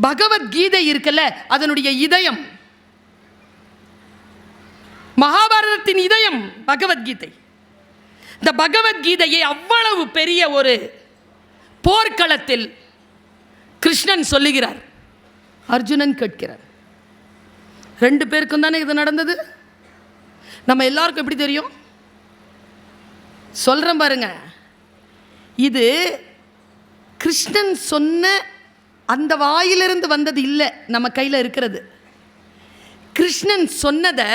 பகவத்கீதை இருக்குல்ல அதனுடைய இதயம். மகாபாரதத்தின் இதயம் பகவத்கீதை. இந்த பகவத்கீதையை அவ்வளவு பெரிய ஒரு போர்க்களத்தில் கிருஷ்ணன் சொல்லுகிறார். அர்ஜுனன் கேட்கிறார். ரெண்டு பேருக்கும் தானே இது நடந்தது? நம்ம எல்லாருக்கும் எப்படி தெரியும்? சொல்கிறேன் பாருங்க. இது கிருஷ்ணன் சொன்ன அந்த வாயிலிருந்து வந்தது இல்லை நம்ம கையில் இருக்கிறது. கிருஷ்ணன் சொன்னதை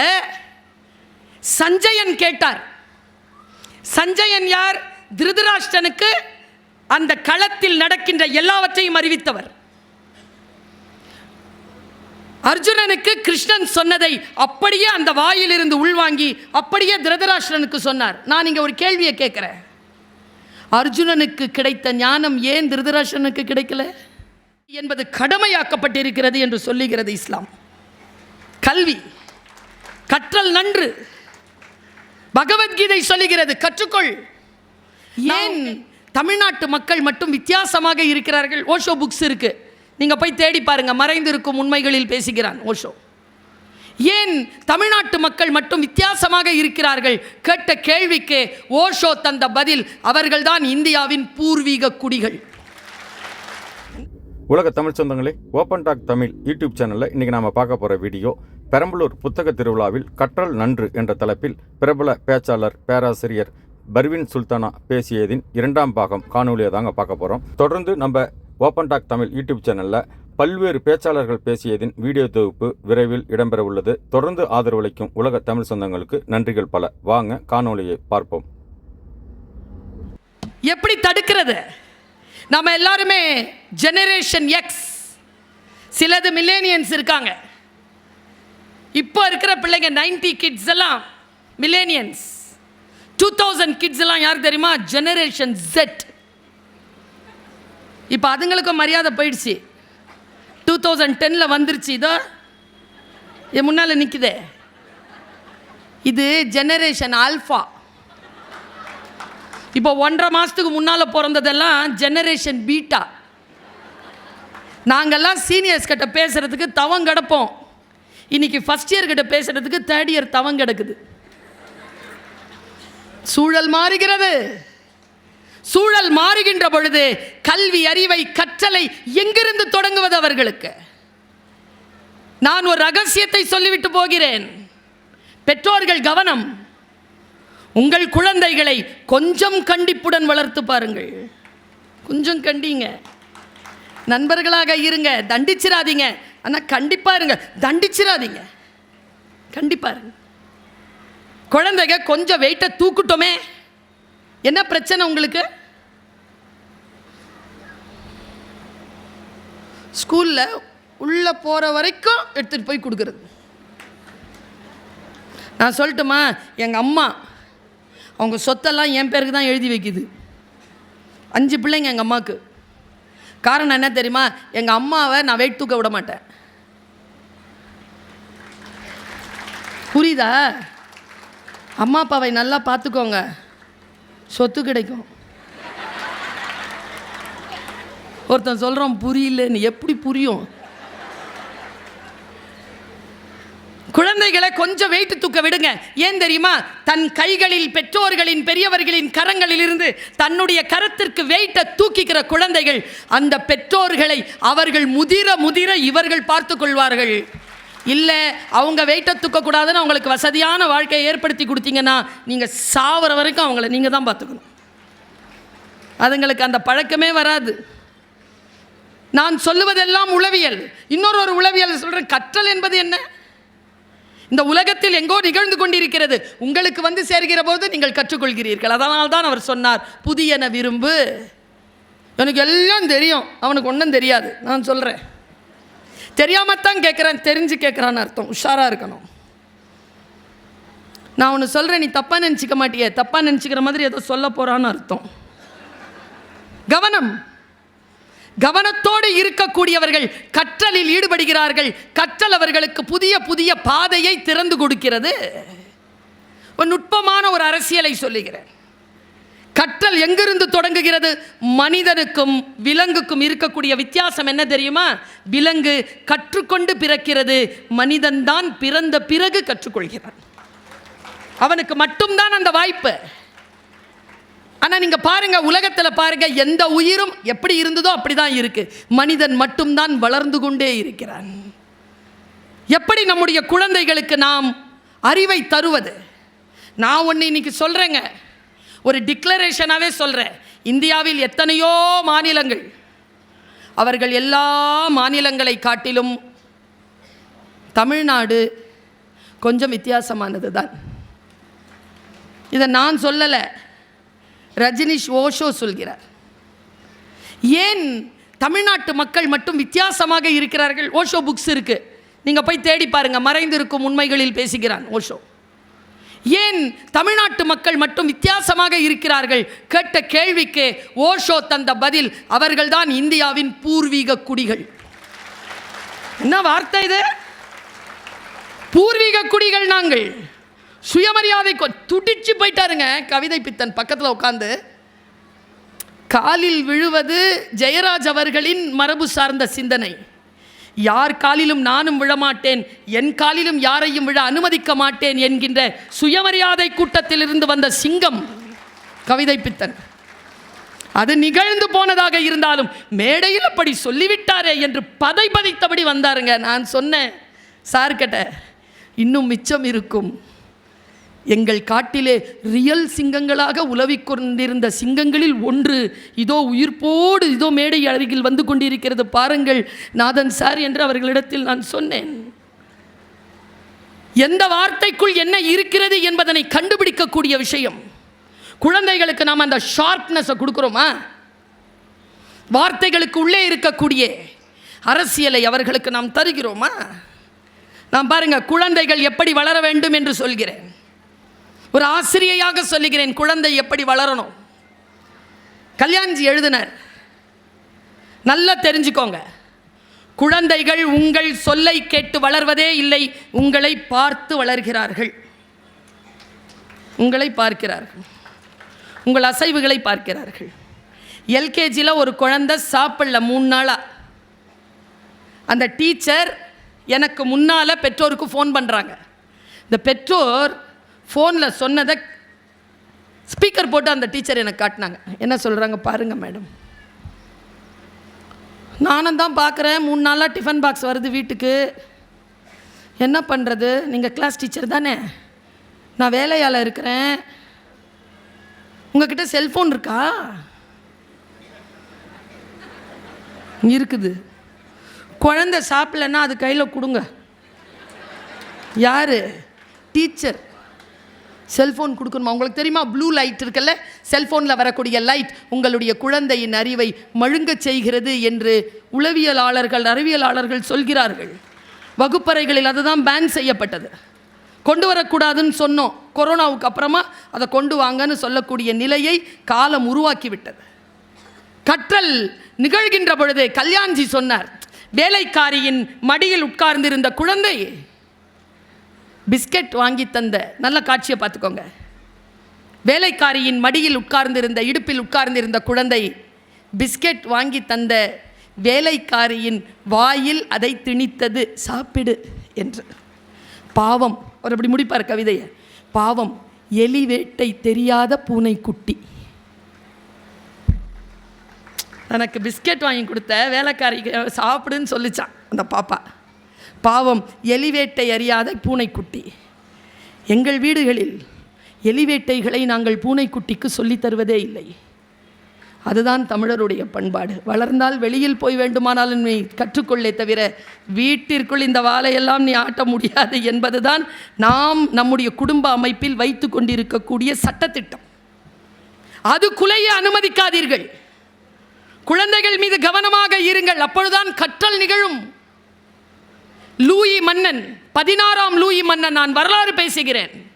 சஞ்சயன் கேட்டார். சஞ்சயன் யார்? திருதராஷ்டனுக்கு அந்த களத்தில் நடக்கின்ற எல்லாவற்றையும் அறிவித்தவர். அர்ஜுனனுக்கு கிருஷ்ணன் சொன்னதை அப்படியே அந்த வாயிலிருந்து உள்வாங்கி அப்படியே திருதராஷ்டனுக்கு சொன்னார். நான் இங்கே ஒரு கேள்வியை கேட்குறேன். அர்ஜுனனுக்கு கிடைத்த ஞானம் ஏன் திருதராஷ்டனுக்கு கிடைக்கல? என்பது கடமையாக்கப்பட்டிருக்கிறது என்று சொல்லுகிறது இஸ்லாம். கல்வி கற்றல் நன்று. பகவத்கீதை சொல்லுகிறது கற்றுக்கொள். ஏன் தமிழ்நாட்டு மக்கள் மட்டும் வித்தியாசமாக இருக்கிறார்கள்? ஓஷோ புக்ஸ் இருக்கு. நீங்க போய் தேடி பாருங்க மறைந்திருக்கும் உண்மைகளில் பேசுகிறான் ஓஷோ. ஏன் தமிழ்நாட்டு மக்கள் மட்டும் வித்தியாசமாக இருக்கிறார்கள்? கேட்ட கேள்விக்கு ஓஷோ தந்த பதில் அவர்கள்தான் இந்தியாவின் பூர்வீக குடிகள். உலக தமிழ் சொந்தங்களே ஓப்பன் டாக் தமிழ் யூடியூப் சேனலில் இன்றைக்கி நாம் பார்க்க போகிற வீடியோ பெரம்பலூர் புத்தக திருவிழாவில் கற்றல் நன்று என்ற தலைப்பில் பிரபல பேச்சாளர் பேராசிரியர் பர்வின் சுல்தானா பேசியதின் இரண்டாம் பாகம் காணொலியை தாங்க பார்க்க போகிறோம் தொடர்ந்து நம்ம ஓப்பன் டாக் தமிழ் யூடியூப் சேனலில் பல்வேறு பேச்சாளர்கள் பேசியதின் வீடியோ தொகுப்பு விரைவில் இடம்பெற உள்ளது. தொடர்ந்து ஆதரவளிக்கும் உலக தமிழ் சொந்தங்களுக்கு நன்றிகள் பல. வாங்க காணொலியை பார்ப்போம். எப்படி தடுக்கிறது? நம்ம எல்லாருமே ஜெனரேஷன் எக்ஸ் சிலது மில்லேனியன்ஸ் இருக்காங்க. இப்போ இருக்கிற பிள்ளைங்க 90 கிட்ஸ் எல்லாம் மில்லேனியன்ஸ் டூ தௌசண்ட் கிட்ஸ் எல்லாம் யாருக்கு தெரியுமா? ஜெனரேஷன் செட் இப்போ அதுங்களுக்கும் மரியாதை போயிடுச்சு. டூ தௌசண்ட் டென்னில் வந்துருச்சு. இதோ என் முன்னால் நிற்குதே இது ஜெனரேஷன் ஆல்ஃபா இப்போ ஒன்றரை மாதத்துக்கு முன்னால் பிறந்ததெல்லாம் ஜெனரேஷன் பீட்டா நாங்கள்லாம் சீனியர்ஸ் கிட்ட பேசுகிறதுக்கு தவம் கிடப்போம். இன்னைக்கு ஃபஸ்ட் இயர் கிட்ட பேசுகிறதுக்கு தேர்ட் இயர் தவம் கிடக்குது. சூழல் மாறுகிறது. சூழல் மாறுகின்ற பொழுது கல்வி அறிவை கற்றலை எங்கிருந்து தொடங்குவது அவர்களுக்கு? நான் ஒரு ரகசியத்தை சொல்லிவிட்டு போகிறேன். பெற்றோர்கள் கவனம். உங்கள் குழந்தைகளை கொஞ்சம் கண்டிப்புடன் வளர்த்து பாருங்கள். கொஞ்சம் கண்டிங்க. நண்பர்களாக இருங்க தண்டிச்சிடாதீங்க ஆனால் கண்டிப்பாக இருங்க. தண்டிச்சிடாதீங்க கண்டிப்பாக இருங்க. குழந்தைங்க கொஞ்சம் வெயிட்டை தூக்குட்டோமே. என்ன பிரச்சனை உங்களுக்கு? ஸ்கூலில் உள்ளே போகிற வரைக்கும் எடுத்துகிட்டு போய் கொடுக்குறது. நான் சொல்லட்டுமா? எங்கள் அம்மா அவங்க சொத்தெல்லாம் என் பேருக்கு தான் எழுதி வைக்குது. அஞ்சு பிள்ளைங்க எங்கள் அம்மாவுக்கு காரணம் என்ன தெரியுமா? எங்கள் அம்மாவை நான் வெயிட் தூக்க விட மாட்டேன். புரியுதா? அம்மா அப்பாவை நல்லா பார்த்துக்கோங்க. சொத்து கிடைக்கும். ஒருத்தன் சொல்கிறோம் புரியலன்னு எப்படி புரியும்? குழந்தைகளை கொஞ்சம் வெயிட்டு தூக்க விடுங்க. ஏன் தெரியுமா? தன் கைகளில் பெற்றோர்களின் பெரியவர்களின் கரங்களில் இருந்து தன்னுடைய கரத்திற்கு வெயிட்டை தூக்கிக்கிற குழந்தைகள் அந்த பெற்றோர்களை அவர்கள் முதிர முதிர இவர்கள் பார்த்து கொள்வார்கள். இல்லை அவங்க வெயிட்டை தூக்கக்கூடாதுன்னு அவங்களுக்கு வசதியான வாழ்க்கையை ஏற்படுத்தி கொடுத்தீங்கன்னா நீங்கள் சாவர வரைக்கும் அவங்கள நீங்கள் தான் பார்த்துக்கணும். அதுங்களுக்கு அந்த பழக்கமே வராது. நான் சொல்லுவதெல்லாம் உளவியல். இன்னொரு ஒரு உளவியல் சொல்கிறேன் கற்றல் என்பது என்ன? இந்த உலகத்தில் எங்கோ நிகழ்ந்து கொண்டிருக்கிறது. உங்களுக்கு வந்து சேர்கிற போது நீங்கள் கற்றுக்கொள்கிறீர்கள். அதனால் தான் அவர் சொன்னார் புதியன விரும்பு. எனக்கு எல்லாம் தெரியும். அவனுக்கு ஒன்றும் தெரியாது. நான் சொல்கிறேன் தெரியாமத்தான் கேட்குறேன். தெரிஞ்சு கேட்குறான்னு அர்த்தம். உஷாராக இருக்கணும். நான் ஒன்று சொல்கிறேன் நீ தப்பாக நினச்சிக்க மாட்டியே. தப்பாக நினச்சிக்கிற மாதிரி ஏதோ சொல்ல போகிறான்னு அர்த்தம். கவனம். கவனத்தோடு இருக்கக்கூடியவர்கள் கற்றலில் ஈடுபடுகிறார்கள். கற்றல் அவர்களுக்கு புதிய புதிய பாதையை திறந்து கொடுக்கிறது. ஒரு நுட்பமான ஒரு அரசியலை சொல்லுகிறேன். கற்றல் எங்கிருந்து தொடங்குகிறது? மனிதனுக்கும் விலங்குக்கும் இருக்கக்கூடிய வித்தியாசம் என்ன தெரியுமா? விலங்கு கற்றுக்கொண்டு பிறக்கிறது. மனிதன்தான் பிறந்த பிறகு கற்றுக்கொள்கிறான். அவனுக்கு மட்டும்தான் அந்த வாய்ப்பு. ஆனால் நீங்கள் பாருங்க உலகத்தில் பாருங்க எந்த உயிரும் எப்படி இருந்ததோ அப்படிதான் இருக்கு. மனிதன் மட்டும்தான் வளர்ந்து கொண்டே இருக்கிறான். எப்படி நம்முடைய குழந்தைகளுக்கு நாம் அறிவை தருவது? நான் ஒன்று இன்னைக்கு சொல்கிறேங்க ஒரு டிக்ளரேஷனாகவே சொல்கிறேன் இந்தியாவில் எத்தனையோ மாநிலங்கள் அவர்கள் எல்லா மாநிலங்களை காட்டிலும் தமிழ்நாடு கொஞ்சம் வித்தியாசமானது தான் இதை நான் சொல்லலை. ரஜினிஷ் ஓஷோ சொல்கிறார். ஏன் தமிழ்நாட்டு மக்கள் மட்டும் வித்தியாசமாக இருக்கிறார்கள்? ஓஷோ புக்ஸ் இருக்கு. நீங்க போய் தேடி பாருங்க மறைந்திருக்கும் உண்மைகளில் பேசுகிறான் ஓஷோ ஏன் தமிழ்நாட்டு மக்கள் மட்டும் வித்தியாசமாக இருக்கிறார்கள்? கேட்ட கேள்விக்கு ஓஷோ தந்த பதில் அவர்கள்தான் இந்தியாவின் பூர்வீக குடிகள். என்ன வார்த்தை இது? பூர்வீக குடிகள் நாங்கள். சுயமரியாதை கொ- துடிச்சு போயிட்டாருங்க. கவிதை பித்தன் பக்கத்தில் உட்காந்து காலில் விழுவது ஜெயராஜ் அவர்களின் மரபு சார்ந்த சிந்தனை. யார் காலிலும் நானும் விழமாட்டேன் என் காலிலும் யாரையும் விழ அனுமதிக்க மாட்டேன் என்கின்ற சுயமரியாதை கூட்டத்திலிருந்து வந்த சிங்கம் கவிதை பித்தன். அது நிகழ்ந்து போனதாக இருந்தாலும் மேடையில் அப்படி சொல்லிவிட்டாரே என்று பதை பதைத்தபடி வந்தாருங்க. நான் சொன்னேன் சார்கிட்ட இன்னும் மிச்சம் இருக்கும். எங்கள் காட்டிலே ரியல் சிங்கங்களாக உலவிக் கொண்டிருந்த சிங்கங்களில் ஒன்று இதோ உயிர்ப்போடு இதோ மேடை அருகில் வந்து கொண்டிருக்கிறது. பாருங்கள் நாதன் சார் என்று அவர்களிடத்தில் நான் சொன்னேன். எந்த வார்த்தைக்குள் என்ன இருக்கிறது என்பதனை கண்டுபிடிக்கக்கூடிய விஷயம். குழந்தைகளுக்கு நாம் அந்த ஷார்ப்னஸை கொடுக்குறோமா? வார்த்தைகளுக்கு உள்ளே இருக்கக்கூடிய அரசியலை அவர்களுக்கு நாம் தருகிறோமா? நான் பாருங்கள் குழந்தைகள் எப்படி வளர வேண்டும் என்று சொல்கிறேன். ஒரு ஆசிரியையாக சொல்லுகிறேன் குழந்தை எப்படி வளரணும்? கல்யாண்ஜி எழுதினார் நல்லா தெரிஞ்சுக்கோங்க. குழந்தைகள் உங்கள் சொல்லை கேட்டு வளர்வதே இல்லை உங்களை பார்த்து வளர்கிறார்கள். உங்களை பார்க்கிறார்கள். உங்கள் அசைவுகளை பார்க்கிறார்கள். எல்கேஜியில் ஒரு குழந்தை சாப்பிடல மூணு நாளாக அந்த டீச்சர் எனக்கு முன்னால் பெற்றோருக்கு ஃபோன் பண்ணுறாங்க இந்த பெற்றோர் ஃபோனில் சொன்னதை ஸ்பீக்கர் போட்டு அந்த டீச்சர் எனக்கு காட்டினாங்க. என்ன சொல்கிறாங்க பாருங்கள் மேடம் நானும் தான் பார்க்குறேன். மூணு நாளாக டிஃபன் பாக்ஸ் வருது வீட்டுக்கு. என்ன பண்ணுறது நீங்கள் கிளாஸ் டீச்சர் தானே? நான் வேலையால் இருக்கிறேன். உங்ககிட்ட செல்ஃபோன் இருக்கா? இருக்குது. குழந்தை சாப்பிடலன்னா அது கையில் கொடுங்க. யார்? டீச்சர் செல்ஃபோன் கொடுக்கணுமா? உங்களுக்கு தெரியுமா? ப்ளூ லைட் இருக்குல்ல? செல்ஃபோனில் வரக்கூடிய லைட் உங்களுடைய குழந்தையின் அறிவை மழுங்கச் செய்கிறது என்று உளவியலாளர்கள் அறிவியலாளர்கள் சொல்கிறார்கள். வகுப்பறைகளில் அதுதான் பேன் செய்யப்பட்டது. கொண்டு வரக்கூடாதுன்னு சொன்னோம். கொரோனாவுக்கு அப்புறமா அதை கொண்டு வாங்கன்னு சொல்லக்கூடிய நிலையை காலம் உருவாக்கி விட்டது கற்றல் நிகழ்கின்ற பொழுது கல்யாண்ஜி சொன்னார். வேலைக்காரியின் மடியில் உட்கார்ந்திருந்த குழந்தை பிஸ்கட் வாங்கி தந்த நல்ல காட்சியை பார்த்துக்கோங்க. வேலைக்காரியின் மடியில் உட்கார்ந்திருந்த இடுப்பில் உட்கார்ந்திருந்த குழந்தை பிஸ்கட் வாங்கி தந்த வேலைக்காரியின் வாயில் அதை திணித்தது சாப்பிடு என்று. பாவம். அவர் அப்படி முடிப்பார் கவிதையை. பாவம். எலி வேட்டை தெரியாத பூனைக்குட்டி. எனக்கு பிஸ்கெட் வாங்கி கொடுத்த வேலைக்காரி சாப்பிடுன்னு சொல்லிச்சான் அந்த பாப்பா. பாவம் எலிவேட்டை அறியாத பூனைக்குட்டி. எங்கள் வீடுகளில் எலிவேட்டைகளை நாங்கள் பூனைக்குட்டிக்கு சொல்லித் தருவதே இல்லை. அதுதான் தமிழருடைய பண்பாடு. வளர்ந்தால் வெளியில் போய் வேண்டுமானாலும் நீ கற்றுக்கொள்ளே தவிர வீட்டிற்குள் இந்த வாழையெல்லாம் நீ ஆட்ட முடியாது என்பதுதான் நாம் நம்முடைய குடும்ப அமைப்பில் வைத்து கொண்டிருக்கக்கூடிய சட்டத்திட்டம். அது குலைய அனுமதிக்காதீர்கள். குழந்தைகள் மீது கவனமாக இருங்கள். அப்பொழுதுதான் கற்றல் நிகழும். லூயி மன்னன் பதினாறாம் லூயி மன்னன் நான் வரலாறு பேசுகிறேன்.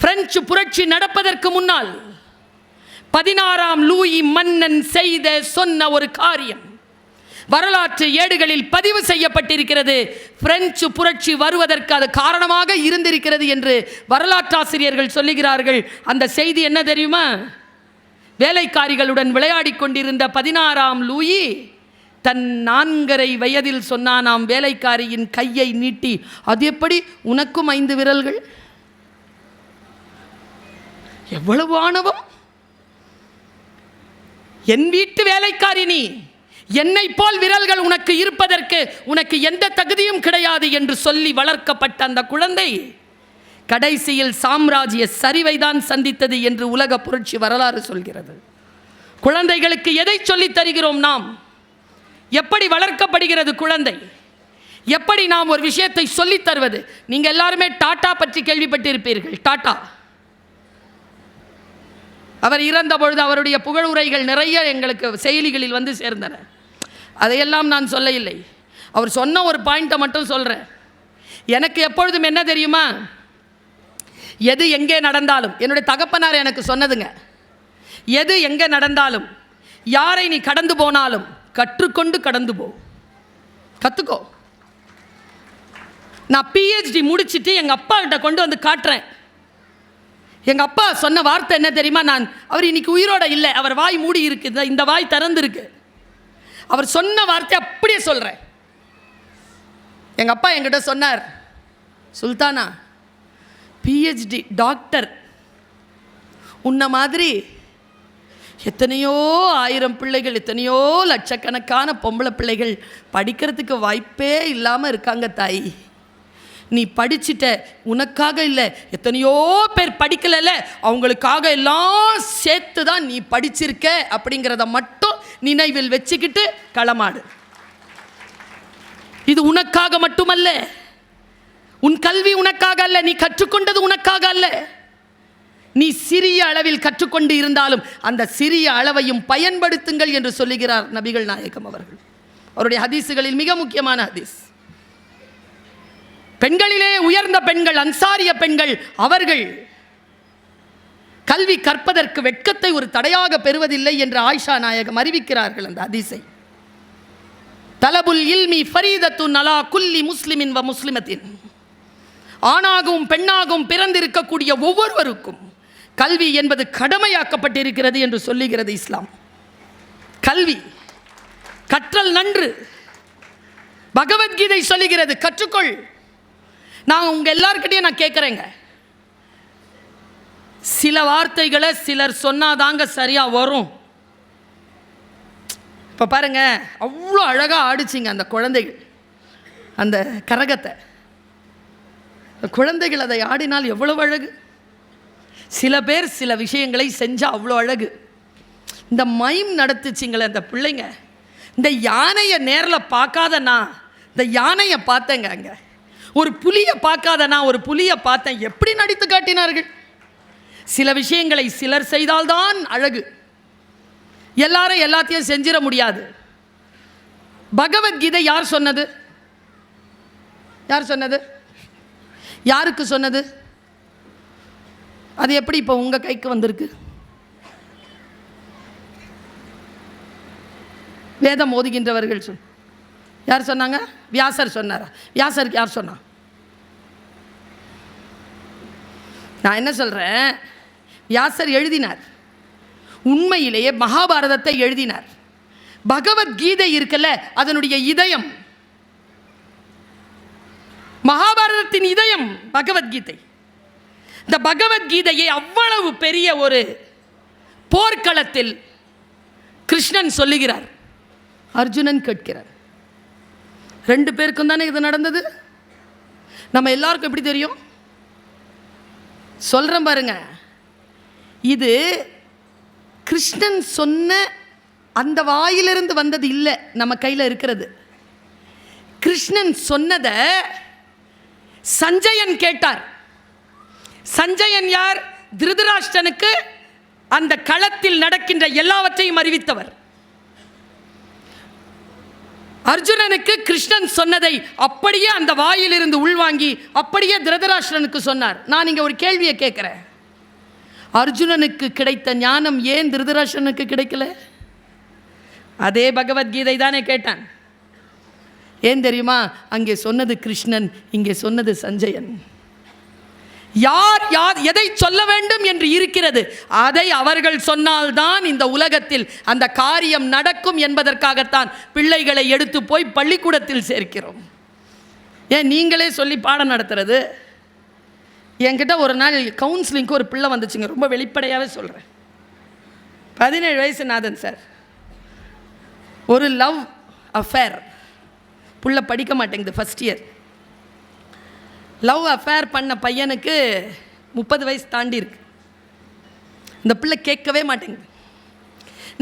பிரெஞ்சு புரட்சி நடப்பதற்கு முன்னால் பதினாறாம் லூயி மன்னன் செய்த சொன்ன ஒரு காரியம். வரலாற்று ஏடுகளில் பதிவு செய்யப்பட்டிருக்கிறது. பிரெஞ்சு புரட்சி வருவதற்கு அது காரணமாக இருந்திருக்கிறது என்று வரலாற்றாசிரியர்கள் சொல்லுகிறார்கள். அந்த செய்தி என்ன தெரியுமா? வேலைக்காரிகளுடன் விளையாடி கொண்டிருந்த பதினாறாம் லூயி தன் நான்கரை வயதில் சொன்னானாம் வேலைக்காரியின் கையை நீட்டி அது எப்படி? உனக்கும் ஐந்து விரல்கள்? எவ்வளவு ஆணவம்? என் வீட்டு வேலைக்காரி நீ என்னை போல் விரல்கள் உனக்கு இருப்பதற்கு உனக்கு எந்த தகுதியும் கிடையாது என்று சொல்லி வளர்க்கப்பட்ட அந்த குழந்தை கடைசியில் சாம்ராஜ்ய சரிவைதான் சந்தித்தது என்று உலக புரட்சி வரலாறு சொல்கிறது. குழந்தைகளுக்கு எதை சொல்லித் தருகிறோம் நாம்? எப்படி வளர்க்கப்படுகிறது குழந்தை? எப்படி நாம் ஒரு விஷயத்தை சொல்லித் தருவது? நீங்கள் எல்லாருமே டாட்டா பற்றி கேள்விப்பட்டிருப்பீர்கள். டாட்டா. அவர் இறந்த பொழுது அவருடைய புகழ் உரைகள் நிறைய எங்களுக்கு செயலிகளில் வந்து சேர்ந்தன. அதையெல்லாம் நான் சொல்ல இல்லை அவர் சொன்ன ஒரு பாயிண்ட்டை மட்டும் சொல்கிறேன் எனக்கு எப்பொழுதும் என்ன தெரியுமா? எது எங்கே நடந்தாலும் என்னுடைய தகப்பனார் எனக்கு சொன்னதுங்க. எது எங்கே நடந்தாலும் யாரை நீ கடந்து போனாலும் கற்றுக்கொண்டு கடந்து போ. கற்றுக்கோ நான் பிஹெச்டி முடிச்சிட்டு எங்கள் அப்பா கிட்ட கொண்டு வந்து காட்டுறேன். எங்கள் அப்பா சொன்ன வார்த்தை என்ன தெரியுமா? நான் அவர் இன்னைக்கு உயிரோட இல்லை. அவர் வாய் மூடி இருக்கு. இந்த- இந்த வாய் திறந்துருக்கு. அவர் சொன்ன வார்த்தை அப்படியே சொல்கிறேன் எங்கள் அப்பா என்கிட்ட சொன்னார் சுல்தானா பிஹெச்டி டாக்டர் உன்ன மாதிரி எத்தனையோ ஆயிரம் பிள்ளைகள் எத்தனையோ லட்சக்கணக்கான பொம்பளை பிள்ளைகள் படிக்கிறதுக்கு வாய்ப்பே இல்லாமல் இருக்காங்க தாய். நீ படிச்சிட்ட உனக்காக இல்லை எத்தனையோ பேர் படிக்கலைல்ல அவங்களுக்காக எல்லாம் சேர்த்து தான் நீ படிச்சிருக்க அப்படிங்கிறத மட்டும் நினைவில் வச்சுக்கிட்டு களமாடு. இது உனக்காக மட்டுமல்ல. உன் கல்வி உனக்காக அல்ல நீ கற்றுக்கொண்டது உனக்காக அல்ல. நீ சிறிய அளவில் கற்றுக்கொண்டு இருந்தாலும் அந்த சிறிய அளவையும் பயன்படுத்துங்கள் என்று சொல்லுகிறார் நபிகள் நாயகம் அவர்கள். அவருடைய ஹதீஸுகளில் மிக முக்கியமான ஹதீஸ். பெண்களிலே உயர்ந்த பெண்கள் அன்சாரிய பெண்கள் அவர்கள் கல்வி கற்பதற்கு வெட்கத்தை ஒரு தடையாக பெறுவதில்லை என்று ஆயிஷா நாயகம் அறிவிக்கிறார்கள் அந்த அதிசை தலபுல் இல்மி ஃபரீதத்துன் அலா குல்லி முஸ்லிமின் வ முஸ்லிமத்தின். ஆணாகவும் பெண்ணாகவும் பிறந்திருக்கக்கூடிய ஒவ்வொருவருக்கும் கல்வி என்பது கடமையாக்கப்பட்டிருக்கிறது என்று சொல்லுகிறது இஸ்லாம். கல்வி கற்றல் நன்று. பகவத்கீதை சொல்லுகிறது கற்றுக்கொள். நான் உங்கள் எல்லார்கிட்டையும் நான் கேட்குறேங்க. சில வார்த்தைகளை சிலர் சொன்னாதாங்க சரியாக வரும். இப்போ பாருங்க அவ்வளோ அழகாக ஆடிச்சிங்க அந்த குழந்தைகள். அந்த கரகத்தை. குழந்தைகள் அதை ஆடினால் எவ்வளவு அழகு. சில பேர் சில விஷயங்களை செஞ்சால் அவ்வளோ அழகு. இந்த மைம் நடத்துச்சிங்களே அந்த பிள்ளைங்க. இந்த யானையை நேரில் பார்க்காதண்ணா இந்த யானையை பார்த்தேங்க அங்கே. ஒரு புலியை பார்க்காதண்ணா ஒரு புலியை பார்த்தேன். எப்படி நடித்து காட்டினார்கள்? சில விஷயங்களை சிலர் செய்தால்தான் அழகு. எல்லாரும் எல்லாத்தையும் செஞ்சிட முடியாது. பகவத்கீதை யார் சொன்னது? யார் சொன்னது? யாருக்கு சொன்னது? அது எப்படி இப்போ உங்கள் கைக்கு வந்திருக்கு? வேதம் ஓதுகின்றவர்கள் சொல். யார் சொன்னாங்க? வியாசர் சொன்னாரா? வியாசருக்கு யார் சொன்னா? நான் என்ன சொல்கிறேன் வியாசர் எழுதினார். உண்மையிலேயே மகாபாரதத்தை எழுதினார். பகவத்கீதை இருக்குல்ல அதனுடைய இதயம். மகாபாரதத்தின் இதயம் பகவத்கீதை. இந்த பகவத்கீதையை அவ்வளவு பெரிய ஒரு போர்க்களத்தில் கிருஷ்ணன் சொல்லுகிறார். அர்ஜுனன் கேட்கிறார். ரெண்டு பேருக்கும் தானே இது நடந்தது? நம்ம எல்லாருக்கும் எப்படி தெரியும்? சொல்கிறேன் பாருங்க. இது கிருஷ்ணன் சொன்ன அந்த வாயிலிருந்து வந்தது இல்லை நம்ம கையில் இருக்கிறது. கிருஷ்ணன் சொன்னதை சஞ்சயன் கேட்டார். சஞ்சயன் யார்? திருதராஷ்டனுக்கு அந்த களத்தில் நடக்கின்ற எல்லாவற்றையும் அறிவித்தவர். அர்ஜுனனுக்கு கிருஷ்ணன் சொன்னதை அப்படியே அந்த வாயிலிருந்து உள்வாங்கி அப்படியே திருதராஷ்டிரனுக்கு சொன்னார். நான் இங்கே ஒரு கேள்வியை கேட்குறேன். அர்ஜுனனுக்கு கிடைத்த ஞானம் ஏன் திருதராஷ்டனுக்கு கிடைக்கல? அதே பகவத்கீதை தானே கேட்டான். ஏன் தெரியுமா? அங்கே சொன்னது கிருஷ்ணன் இங்கே சொன்னது சஞ்சயன். யார் யார் எதை சொல்ல வேண்டும் என்று இருக்கிறது? அதை அவர்கள் சொன்னால்தான் இந்த உலகத்தில் அந்த காரியம் நடக்கும் என்பதற்காகத்தான் பிள்ளைகளை எடுத்து போய் பள்ளிக்கூடத்தில் சேர்க்கிறோம். ஏன் நீங்களே சொல்லி பாடம் நடத்துறது? என்கிட்ட ஒரு நாள் கவுன்சிலிங்க்கு ஒரு பிள்ளை வந்துச்சுங்க. ரொம்ப வெளிப்படையாகவே சொல்கிறேன் பதினேழு வயசு நாதன் சார். ஒரு லவ் அஃபேர் புள்ள படிக்க மாட்டேங்குது ஃபஸ்ட் இயர் லவ் அஃபேர் பண்ண பையனுக்கு முப்பது வயசு தாண்டி இருக்கு. இந்த பிள்ளை கேட்கவே மாட்டேங்குது.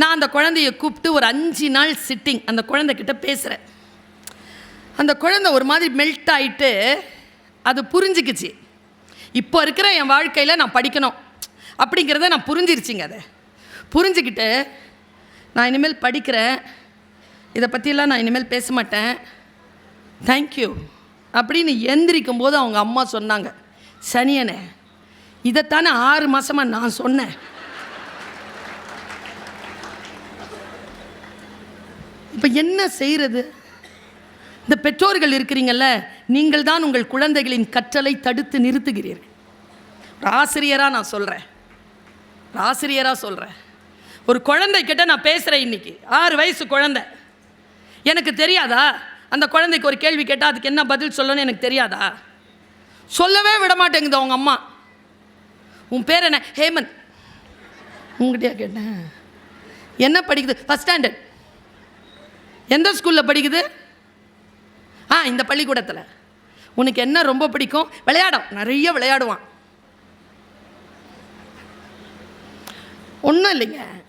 நான் அந்த குழந்தைய கூப்பிட்டு ஒரு அஞ்சு நாள் சிட்டிங் அந்த குழந்தைக்கிட்ட பேசுகிறேன் அந்த குழந்தை ஒரு மாதிரி மெல்ட் ஆகிட்டு அது புரிஞ்சுக்குச்சு. இப்போ இருக்கிற என் வாழ்க்கையில் நான் படிக்கணும் அப்படிங்கிறத நான் புரிஞ்சிருச்சிங்க அதை. புரிஞ்சுக்கிட்டு நான் இனிமேல் படிக்கிறேன். இதை பற்றியெல்லாம் நான் இனிமேல் பேச மாட்டேன். தேங்க்யூ அப்படின்னு எந்திரிக்கும் போது அவங்க அம்மா சொன்னாங்க சனியனே இதைத்தானே ஆறு மாதமாக நான் சொன்னேன். இப்போ என்ன செய்கிறது இந்த பெற்றோர்கள் இருக்கிறீங்கல்ல நீங்கள் தான் உங்கள் குழந்தைகளின் கற்றலை தடுத்து நிறுத்துகிறீர்கள். ஒரு ஆசிரியராக நான் சொல்கிறேன் ஒரு ஆசிரியராக சொல்கிறேன் ஒரு குழந்தைக்கிட்ட நான் பேசுகிறேன் இன்னைக்கு. ஆறு வயசு குழந்தை. எனக்கு தெரியாதா? அந்த குழந்தைக்கு ஒரு கேள்வி கேட்டால் அதுக்கு என்ன பதில் சொல்லணும்னு எனக்கு தெரியாதா? சொல்லவே விட மாட்டேங்குது அவங்க அம்மா. உன் பேர் என்ன? ஹேமந்த். உங்ககிட்டயா கேட்டேன். என்ன படிக்குது? ஃபஸ்ட் ஸ்டாண்டர்ட் எந்த ஸ்கூலில் படிக்குது? ஆ இந்த பள்ளிக்கூடத்தில். உனக்கு என்ன ரொம்ப பிடிக்கும்? விளையாடும். நிறைய விளையாடுவான். ஒன்றும் இல்லைங்க.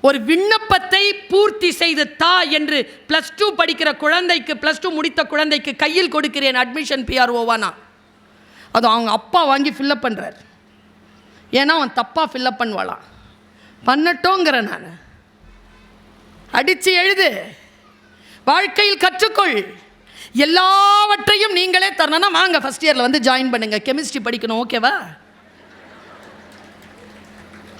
ஒரு விண்ணப்பத்தை பூர்த்தி செய்து தா என்று ப்ளஸ் டூ படிக்கிற குழந்தைக்கு ப்ளஸ் டூ முடித்த குழந்தைக்கு கையில் கொடுக்கிறேன் அட்மிஷன் பிஆர்ஓவானா அது அவங்க அப்பா வாங்கி ஃபில்லப் பண்ணுறார் ஏன்னா அவன் தப்பாக ஃபில்லப் பண்ணுவாளாம் பண்ணட்டோங்கிறேன் நான். அடித்து எழுது. வாழ்க்கையில் கற்றுக்கொள். எல்லாவற்றையும் நீங்களே தரணும்னா வாங்க ஃபஸ்ட் இயரில் வந்து ஜாயின் பண்ணுங்கள் கெமிஸ்ட்ரி படிக்கணும் ஓகேவா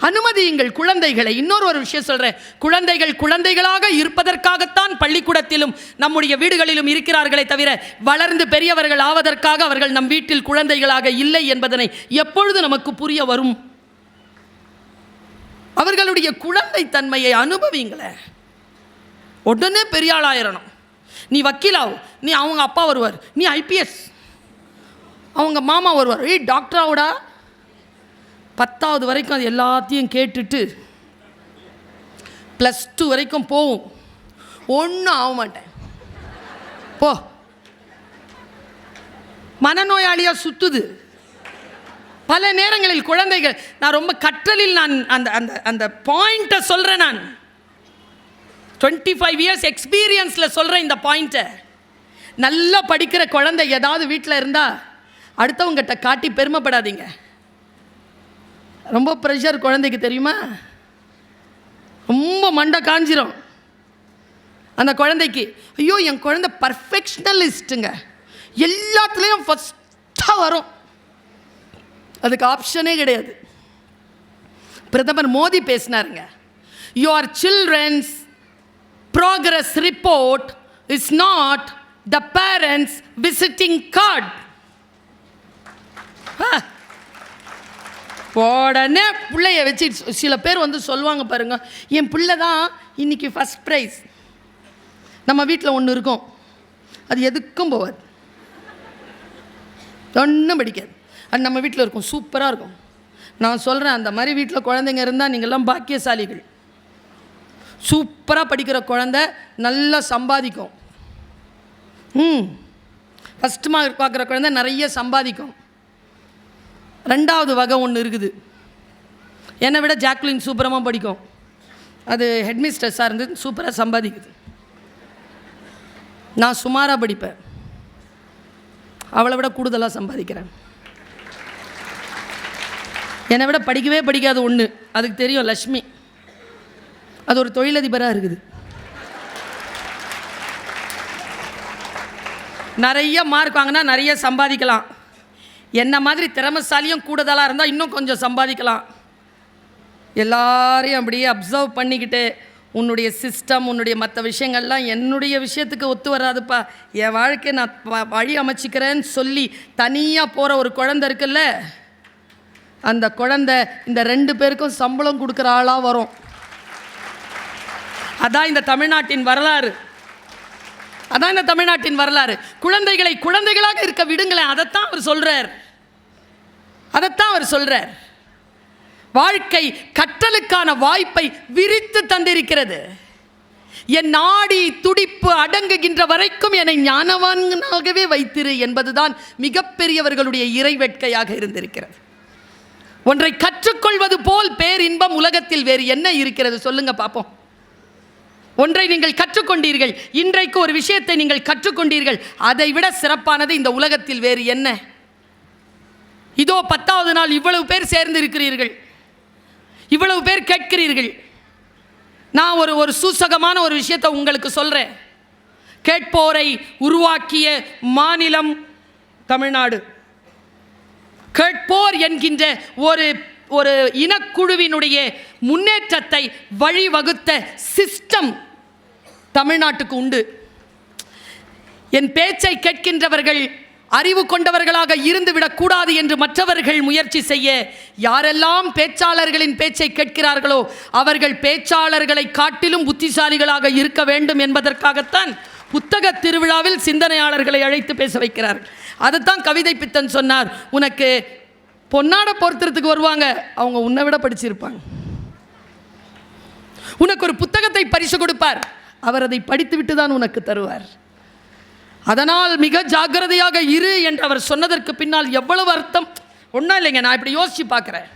அனுமதியுங்கள் குழந்தைகளை. இன்னொரு ஒரு விஷயம் சொல்கிறேன் குழந்தைகள் குழந்தைகளாக இருப்பதற்காகத்தான் பள்ளிக்கூடத்திலும் நம்முடைய வீடுகளிலும் இருக்கிறார்களே தவிர வளர்ந்து பெரியவர்கள் ஆவதற்காக அவர்கள் நம் வீட்டில் குழந்தைகளாக இல்லை என்பதனை எப்பொழுது நமக்கு புரிய வரும்? அவர்களுடைய குழந்தை தன்மையை அனுபவிங்களேன் உடனே பெரிய ஆளாயிரணும் நீ வக்கீலாவு? நீ அவங்க அப்பா வருவார். நீ ஐபிஎஸ் அவங்க மாமா வருவார். ஏய் டாக்டராவுடா? பத்தாவது வரைக்கும் அது எல்லாத்தையும் கேட்டுட்டு ப்ளஸ் டூ வரைக்கும் போகும் ஒன்றும் ஆக மாட்டேன். போ. மனநோயாளியாக சுற்றுது பல நேரங்களில் குழந்தைகள் நான் ரொம்ப கற்றலில் நான் அந்த அந்த அந்த பாயிண்ட்டை சொல்கிறேன் நான். டுவெண்ட்டி ஃபைவ் இயர்ஸ் எக்ஸ்பீரியன்ஸில் சொல்கிறேன் இந்த பாயிண்ட்டை நல்லா படிக்கிற குழந்தை ஏதாவது வீட்டில் இருந்தால் அடுத்தவங்ககிட்ட காட்டி பெருமைப்படாதீங்க. ரொம்ப ப்ரெஷர் குழந்தைக்கு தெரியுமா? ரொம்ப மண்டை காஞ்சிரும். அந்த குழந்தைக்கு ஐயோ என் குழந்தை பர்ஃபெக்ஷனலிஸ்ட்டுங்க எல்லாத்துலேயும் ஃபஸ்ட்டாக வரும். அதுக்கு ஆப்ஷனே கிடையாது. பிரதமர் Modi பேசினாருங்க. Your children's progress report is not the parents visiting card உடனே பிள்ளைய வச்சு சில பேர் வந்து சொல்லுவாங்க பாருங்க என் பிள்ளை தான் இன்னைக்கு ஃபஸ்ட் ப்ரைஸ் நம்ம வீட்டில் ஒன்று இருக்கும். அது எதுக்கும் போகாது. ஒன்றும் படிக்காது. அது நம்ம வீட்டில் இருக்கும். சூப்பராக இருக்கும். நான் சொல்கிறேன் அந்த மாதிரி வீட்டில் குழந்தைங்க இருந்தால் நீங்கள்லாம் பாக்கியசாலிகள். சூப்பராக படிக்கிற குழந்த நல்லா சம்பாதிக்கும். ம். ஃபஸ்ட்டு மார்க் பார்க்குற குழந்தை நிறைய சம்பாதிக்கும். ரெண்டாவது வகை ஒன்று இருக்குது. என்னை விட ஜாக்லின் சூப்பரமாக படிக்கும். அது ஹெட்மிஸ்டர்ஸாக இருந்து சூப்பராக சம்பாதிக்குது. நான் சுமாராக படிப்பேன். அவளை விட கூடுதலாக சம்பாதிக்கிறேன். என்னை விட படிக்கவே படிக்காத ஒன்று அதுக்கு தெரியும் லக்ஷ்மி. அது ஒரு தொழிலதிபராக இருக்குது. நிறைய மார்க் வாங்கினா நிறைய சம்பாதிக்கலாம். என்ன மாதிரி திறமசாலியும் கூடுதலாக இருந்தால் இன்னும் கொஞ்சம் சம்பாதிக்கலாம். எல்லாரையும் அப்படியே அப்சர்வ் பண்ணிக்கிட்டு உன்னுடைய சிஸ்டம் உன்னுடைய மற்ற விஷயங்கள்லாம் என்னுடைய விஷயத்துக்கு ஒத்து வராதுப்பா. என் வாழ்க்கையை நான் வ- வழி அமைச்சிக்கிறேன்னு சொல்லி தனியாக போகிற ஒரு குழந்தை இருக்குல்ல? அந்த குழந்தை இந்த ரெண்டு பேருக்கும் சம்பளம் கொடுக்குற ஆளாக வரும். அதான் இந்த தமிழ்நாட்டின் வரலாறு. அதான் இந்த தமிழ்நாட்டின் வரலாறு. குழந்தைகளை குழந்தைகளாக இருக்க விடுங்களேன். அதைத்தான் அவர் சொல்கிறார் அதைத்தான் அவர் சொல்கிறார் வாழ்க்கை கற்றலுக்கான வாய்ப்பை விரித்து தந்திருக்கிறது. என் நாடி துடிப்பு அடங்குகின்ற வரைக்கும் என்னை ஞானவானாகவே வைத்திரு என்பதுதான் மிகப்பெரியவர்களுடைய இறைவேட்கையாக இருந்திருக்கிறது. ஒன்றை கற்றுக்கொள்வது போல் பேரின்பம் உலகத்தில் வேறு என்ன இருக்கிறது? சொல்லுங்க பார்ப்போம் ஒன்றை நீங்கள் கற்றுக்கொண்டீர்கள் இன்றைக்கு ஒரு விஷயத்தை நீங்கள் கற்றுக்கொண்டீர்கள் அதை விட சிறப்பானது இந்த உலகத்தில் வேறு என்ன? இதோ பத்தாவது நாள் இவ்வளவு பேர் சேர்ந்து இருக்கிறீர்கள் இவ்வளவு பேர் கேட்கிறீர்கள். நான் ஒரு ஒரு சூசகமான ஒரு விஷயத்தை உங்களுக்கு சொல்கிறேன் கேட்போரை உருவாக்கிய மாநிலம் தமிழ்நாடு. கேட்போர் என்கின்ற ஒரு ஒரு இனக்குழுவினுடைய முன்னேற்றத்தை வழிவகுத்த சிஸ்டம் தமிழ்நாட்டுக்கு உண்டு. என் பேச்சை கேட்கின்றவர்கள் அறிவு கொண்டவர்களாக இருந்துவிடக்கூடாது என்று மற்றவர்கள் முயற்சி செய்ய யாரெல்லாம் பேச்சாளர்களின் பேச்சை கேட்கிறார்களோ அவர்கள் பேச்சாளர்களை காட்டிலும் புத்திசாலிகளாக இருக்க வேண்டும் என்பதற்காகத்தான் புத்தக திருவிழாவில் சிந்தனையாளர்களை அழைத்து பேச வைக்கிறார்கள். அதைத்தான் கவிதை பித்தன் சொன்னார். உனக்கு பொன்னாட பொருத்துறதுக்கு வருவாங்க அவங்க உன்னை விட படிச்சிருப்பாங்க. உனக்கு ஒரு புத்தகத்தை பரிசு கொடுப்பார். அவர் அதை படித்துவிட்டு தான் உனக்கு தருவார். அதனால் மிக ஜாக்கிரதையாக இரு என்று அவர் சொன்னதற்கு பின்னால் எவ்வளவு அர்த்தம்? ஒன்றும் இல்லைங்க நான் இப்படி யோசிச்சு பார்க்குறேன்.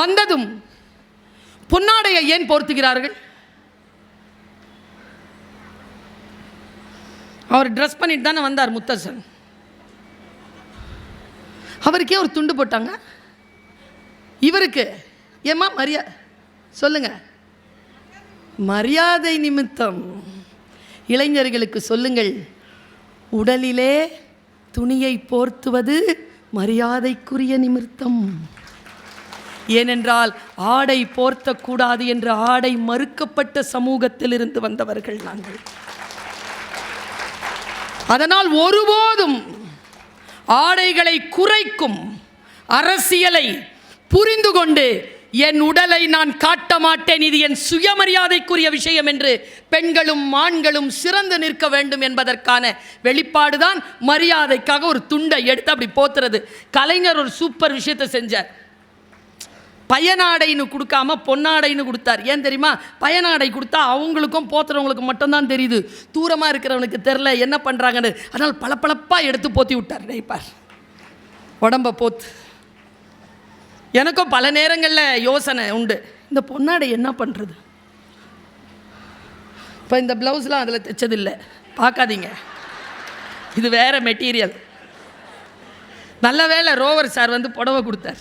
வந்ததும் பொன்னாடையை ஏன் போர்த்துகிறார்கள்? அவர் ட்ரெஸ் பண்ணிட்டு தானே வந்தார் முத்தசன் அவருக்கே ஒரு துண்டு போட்டாங்க. இவருக்கு ஏம்மா மரியா சொல்லுங்கள் மரியாதை நிமித்தம். இளைஞர்களுக்கு சொல்லுங்கள் உடலிலே துணியை போர்த்துவது மரியாதைக்குரிய நிமித்தம். ஏனென்றால் ஆடை போர்த்தக்கூடாது என்று ஆடை மறுக்கப்பட்ட சமூகத்திலிருந்து வந்தவர்கள் நாங்கள். அதனால் ஒருபோதும் ஆடைகளை குறைக்கும் அரசியலை புரிந்து கொண்டு என் உடலை நான் காட்ட மாட்டேன். இது என் சுயமரியாதைக்குரிய விஷயம் என்று பெண்களும் ஆண்களும் சிறந்து நிற்க வேண்டும் என்பதற்கான வெளிப்பாடுதான் மரியாதைக்காக ஒரு துண்டை எடுத்து அப்படி போத்துறது. கலைஞர் ஒரு சூப்பர் விஷயத்தை செஞ்சார். பயனாடைன்னு கொடுக்காம பொன்னாடைன்னு கொடுத்தார். ஏன் தெரியுமா? பயனாடை கொடுத்தா அவங்களுக்கும் போத்துறவங்களுக்கும் மட்டும்தான் தெரியுது. தூரமாக இருக்கிறவனுக்கு தெரில என்ன பண்ணுறாங்கன்னு அதனால் பளபளப்பாக எடுத்து போத்தி விட்டார். நினைப்பார் உடம்ப போத்து. எனக்கும் பல நேரங்களில் யோசனை உண்டு. இந்த பொன்னாடை என்ன பண்ணுறது இப்போ இந்த ப்ளவுஸ்லாம் அதில் தைச்சதில்லை. பார்க்காதீங்க இது வேற மெட்டீரியல். நல்ல வேளை ரோவர் சார் வந்து புடவை கொடுத்தார்.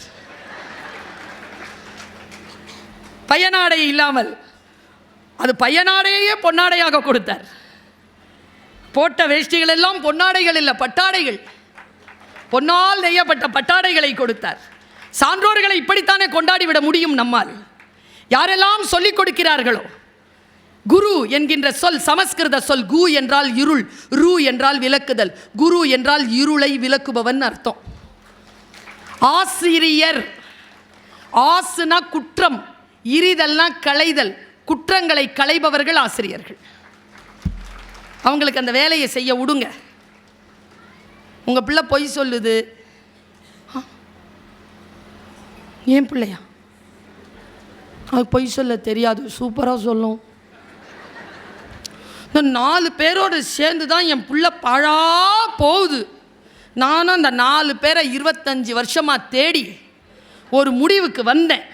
பையனாடை இல்லாமல். அது பையனாடையே பொன்னாடையாக கொடுத்தார். போட்ட வேஷ்டிகள் எல்லாம் பொன்னாடைகள் இல்லை பட்டாடைகள். பொன்னால் நெய்யப்பட்ட பட்டாடைகளை கொடுத்தார். சான்றோர்களை இப்படித்தானே கொண்டாடி விட முடியும் நம்மால்? யாரெல்லாம் சொல்லிக் கொடுக்கிறார்களோ? குரு என்கின்ற சொல் சமஸ்கிருத சொல் கு என்றால் இருள் ரு என்றால் விளக்குதல். குரு என்றால் இருளை விளக்குபவன் அர்த்தம். ஆசிரியர் ஆசுனா குற்றம் இரிதல்னா களைதல் குற்றங்களை களைபவர்கள் ஆசிரியர்கள். அவங்களுக்கு அந்த வேலையை செய்ய விடுங்க உங்கள் பிள்ளை பொய் சொல்லுது ஆ. ஏன் பிள்ளையா? அது பொய் சொல்ல தெரியாது சூப்பராக சொல்லும். இந்த நாலு பேரோடு சேர்ந்து தான் என் புள்ள பழா போகுது. நானும் அந்த நாலு பேரை இருபத்தஞ்சி வருஷமாக தேடி ஒரு முடிவுக்கு வந்தேன்.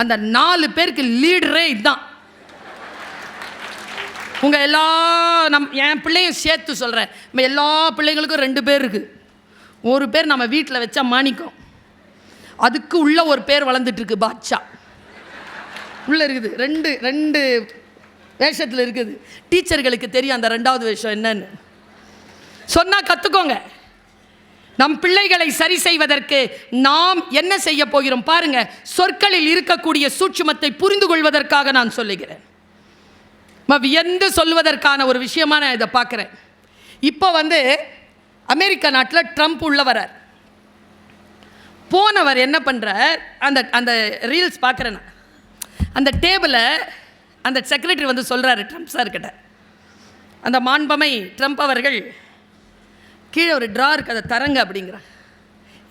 அந்த நாலு பேருக்கு லீடரே இதுதான் உங்கள் எல்லா நம் என் பிள்ளையும் சேர்த்து சொல்கிறேன் நம்ம எல்லா பிள்ளைங்களுக்கும் ரெண்டு பேர் இருக்குது ஒரு பேர் நம்ம வீட்டில் வச்சா மாணிக்கம். அதுக்கு உள்ள ஒரு பேர் வளர்ந்துட்டுருக்கு பாட்ஷா. உள்ளே இருக்குது ரெண்டு ரெண்டு வேஷத்தில் இருக்குது. டீச்சர்களுக்கு தெரியும் அந்த ரெண்டாவது வேஷம் என்னன்னு. சொன்னால் கற்றுக்கோங்க நம் பிள்ளைகளை சரி செய்வதற்கு நாம் என்ன செய்ய போகிறோம் பாருங்க. சொற்களில் இருக்கக்கூடிய சூட்சுமத்தை புரிந்து கொள்வதற்காக நான் சொல்லுகிறேன். வியந்து சொல்வதற்கான ஒரு விஷயமா நான் இதை பார்க்குறேன். இப்போ வந்து அமெரிக்க நாட்டில் ட்ரம்ப் உள்ள வரார் போனவர் என்ன பண்ணுறார் அந்த அந்த ரீல்ஸ் பார்க்குறேன் நான். அந்த டேபிளை அந்த செக்ரட்டரி வந்து சொல்கிறாரு ட்ரம்ப் சார்கிட்ட அந்த மாண்பமை ட்ரம்ப் அவர்கள் கீழே ஒரு ட்ரா இருக்குது அதை தரங்க அப்படிங்கிறார்.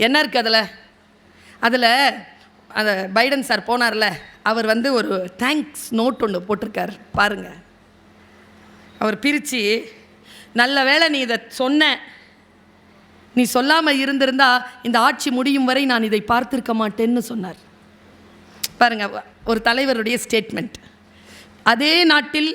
என்ன இருக்குது அதில்? அதில் அந்த பைடன் சார் போனார்ல அவர் வந்து ஒரு தேங்க்ஸ் நோட் ஒன்று போட்டிருக்கார் பாருங்கள் அவர் பிரித்து நல்ல வேளை நீ இதை சொன்ன நீ சொல்லாமல் இருந்திருந்தா இந்த ஆட்சி முடியும் வரை நான் இதை பார்த்திருக்க மாட்டேன்னு சொன்னார். பாருங்க ஒரு தலைவருடைய ஸ்டேட்மெண்ட் அதே நாட்டில்